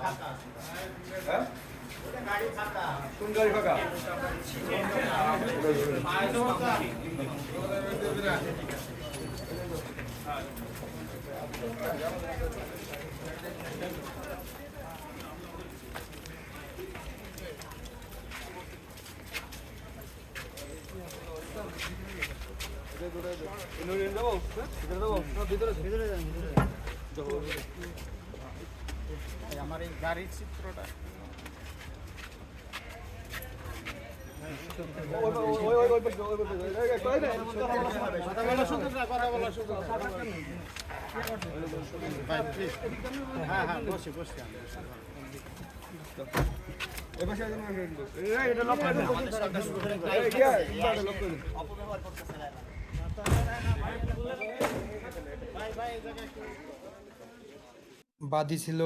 হ্যাঁ কোন গাড়ি ফাঁকা আমার এই গাড়ির চিত্রটা কথা বলার সুযোগ না কথা বলার সুযোগ না। ভাই প্লিজ বসি বসি আমি বসি। এটা লক করে দিন। এই, করে দিন। ভাই ভাই এই জায়গায় বাদী ছিল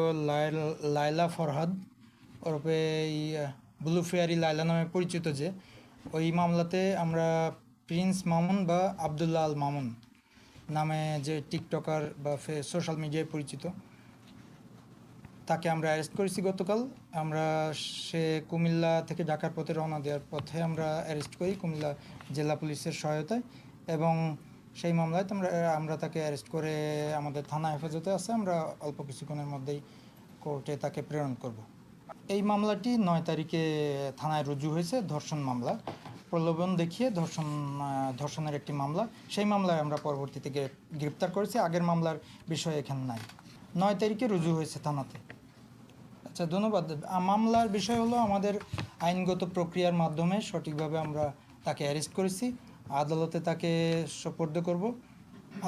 লায়লা ফরহাদ। ওরপে এই ব্লু ফেয়ারি লায়লা নামে পরিচিত যে। ওই মামলাতে আমরা প্রিন্স মামুন বা আবদুল্লাহ আল মামুন নামে যে টিকটকার বা সোশ্যাল মিডিয়ায় পরিচিত, তাকে আমরা অ্যারেস্ট করেছি গতকাল। আমরা সে কুমিল্লা থেকে ঢাকার পথে রওনা দেওয়ার পথে আমরা অ্যারেস্ট করি কুমিল্লা জেলা পুলিশের সহায়তায় এবং সেই মামলায় তোমরা, আমরা তাকে অ্যারেস্ট করে আমাদের থানা হেফাজতে আছে, আমরা অল্প কিছুক্ষণের মধ্যেই কোর্টে তাকে প্রেরণ করব। এই মামলাটি নয় তারিখে থানায় রুজু হয়েছে, ধর্ষণ মামলা। প্রলোভন দেখিয়ে ধর্ষণ ধর্ষণের একটি মামলা। সেই মামলায় আমরা পরবর্তীতে গ্রে- গ্রেপ্তার করেছি, আগের মামলার বিষয় এখানে নাই। নয় তারিখে রুজু হয়েছে থানাতে। আচ্ছা ধন্যবাদ। মামলার বিষয় হলো আমাদের আইনগত প্রক্রিয়ার মাধ্যমে সঠিকভাবে আমরা তাকে অ্যারেস্ট করেছি। আদালতে তাকে সোপর্দ করব।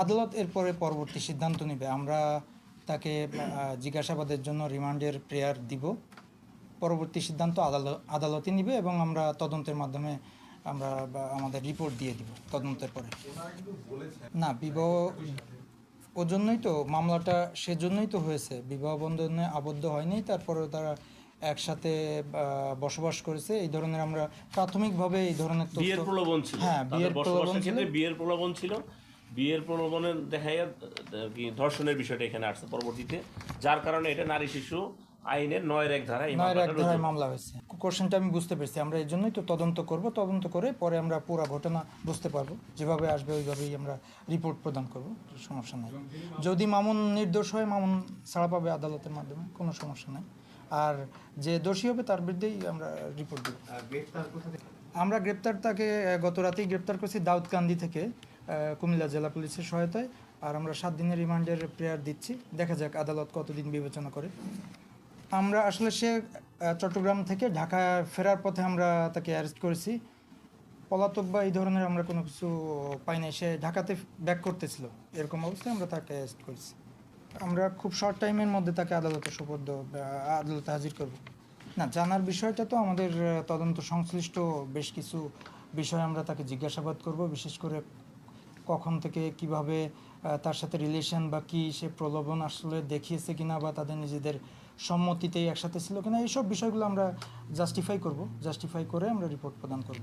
আদালত এরপরে পরবর্তী সিদ্ধান্ত নেবে। আমরা তাকে জিজ্ঞাসাবাদের জন্য রিমান্ডের প্রেয়ার দিব। পরবর্তী সিদ্ধান্ত আদালত আদালতই নিবে এবং আমরা তদন্তের মাধ্যমে আমরা আমাদের রিপোর্ট দিয়ে দিব তদন্তের পরে। না, বিবাহ ও জন্যই তো, মামলাটা সেজন্যই তো হয়েছে। বিবাহ বন্ধনে আবদ্ধ হয়নি তারপরে তারা একসাথে বসবাস করেছে। এই ধরনের আমরা প্রাথমিকভাবে এই ধরনের বিয়ের প্রলোভন ছিল। হ্যাঁ বিয়ের প্রলোভন ছিল। বিয়ের প্রলোভন ছিল। বিয়ের প্রলোভনের কি ধর্ষণের বিষয়টা এখানে আসছে পরবর্তীতে। যার কারণে এটা নারী শিশু আইনের নয়ের এক ধারা এই নয়ের এক ধারায় মামলা হয়েছে। কোশ্চেনটা আমি বুঝতে পেরেছি। আমরা এই জন্যই তো তদন্ত করব। তদন্ত করে পরে আমরা পুরো ঘটনা বুঝতে পারব। যেভাবে আসবে ওইভাবেই আমরা রিপোর্ট প্রদান করব। সমস্যা নাই। যদি মামুন নির্দোষ হয় মামুন ছাড়া পাবে আদালতের মাধ্যমে। কোনো সমস্যা নাই। আর যে দোষী হবে তার বিরুদ্ধেই আমরা রিপোর্ট দেব। আমরা গ্রেপ্তার তাকে গত রাতেই গ্রেপ্তার করছি দাউদকান্দি থেকে কুমিল্লা জেলা পুলিশের সহায়তায়। আর আমরা সাত দিনের রিমান্ডের প্রেয়ার দিচ্ছি। দেখা যাক আদালত কতদিন বিবেচনা করে। আমরা আসলে সে চট্টগ্রাম থেকে ঢাকা ফেরার পথে আমরা তাকে অ্যারেস্ট করেছি। পলাতক বা এই ধরনের আমরা কোনো কিছু পাই নাই। সে ঢাকাতে ব্যাক করতেছিল। এরকম অবস্থায় আমরা তাকে অ্যারেস্ট করেছি। আমরা খুব শর্ট টাইমের মধ্যে তাকে আদালতে সুপর্দ আদালতে হাজির করব। না, জানার বিষয়টা তো আমাদের তদন্ত সংশ্লিষ্ট বেশ কিছু বিষয় আমরা তাকে জিজ্ঞাসাবাদ করব, বিশেষ করে কখন থেকে কীভাবে তার সাথে রিলেশন বা কি সে প্রলোভন আসলে দেখিয়েছে কিনা বা তাদের নিজেদের সম্মতিতেই একসাথে ছিল কিনা, এইসব বিষয়গুলো আমরা জাস্টিফাই করব। জাস্টিফাই করে আমরা রিপোর্ট প্রদান করব।